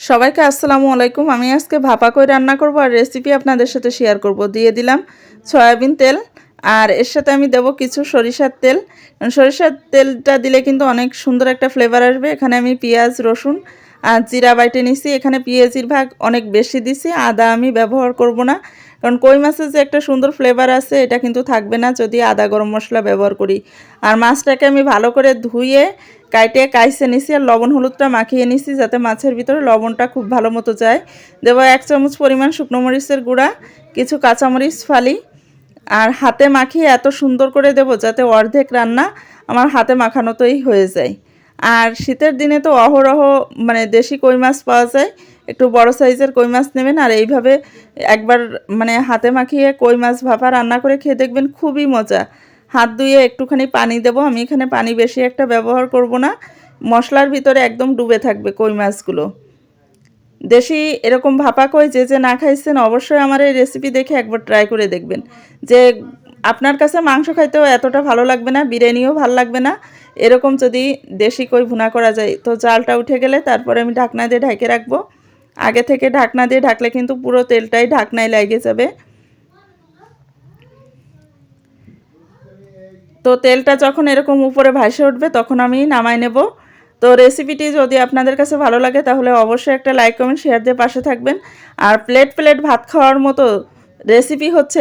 সবাইকে আসসালামু আলাইকুম। আমি আজকে ভাপা করে রান্না করব আর রেসিপি আপনাদের সাথে শেয়ার করব। দিয়ে দিলাম সয়াবিন তেল আর এর সাথে আমি দেব কিছু সরিষার তেল। সরিষার তেলটা দিলে কিন্তু অনেক সুন্দর একটা ফ্লেভার আসবে। এখানে আমি পেঁয়াজ, রসুন আর জিরা বাইটে নিছি, এখানে পেঁয়াজির ভাগ অনেক বেশি দিছি, আদা আমি ব্যবহার করব না। কারণ কই মাছের যে একটা সুন্দর ফ্লেভার আছে, এটা কিন্তু থাকবে না যদি আদা গরম মশলা ব্যবহার করি। আর মাছটাকে আমি ভালো করে ধুয়ে, কাইটে কাইসে নিছি আর লবণ হলুদটা মাখিয়ে নিছি যাতে মাছের ভিতরে লবণটা খুব ভালো মতো যায়। দেব এক চামচ পরিমাণ শুকনো মরিচের গুঁড়া, কিছু কাঁচামরিচ ফালি। আর হাতে মাখিয়ে এত সুন্দর করে দেব যাতে অর্ধেক রান্না আমার হাতে মাখানোতেই হয়ে যায়। আর শীতের দিনে তো অহরহ মানে দেশি কই মাছ পাওয়া যায়। একটু বড় সাইজের কই মাছ নেবেন আর এইভাবে একবার মানে হাতে মাখিয়ে কই মাছ ভাপা রান্না করে খেয়ে দেখবেন খুবই মজা। হাত ধুয়ে একটুখানি পানি দেব, আমি এখানে পানি বেশি একটা ব্যবহার করব না। মশলার ভিতরে একদম ডুবে থাকবে কই মাছগুলো। দেশি এরকম ভাপা কই যে যে না খাইছেন অবশ্যই আমার এই রেসিপি দেখে একবার ট্রাই করে দেখবেন। যে আপনার কাছে মাংস খাইতেও এতটা ভালো লাগবে না, বিরিয়ানিও ভালো লাগবে না। এরকম যদি দেশি কই ভুনা করা যায়, তো জালটা উঠে গেলে তারপরে আমি ঢাকনা দিয়ে ঢেকে রাখব। আগে থেকে ঢাকনা দিয়ে ঢাকলে কিন্তু পুরো তেলটাই ঢাকনায় লেগে যাবে। তো তেলটা যখন এরকম উপরে ভাসে উঠবে, তখন আমি নামাই নেব। তো রেসিপিটি যদি আপনাদের কাছে ভালো লাগে, তাহলে অবশ্যই একটা লাইক কমেন্ট শেয়ার দিয়ে পাশে থাকবেন। আর প্লেট প্লেট ভাত খাওয়ার মতো রেসিপি হচ্ছে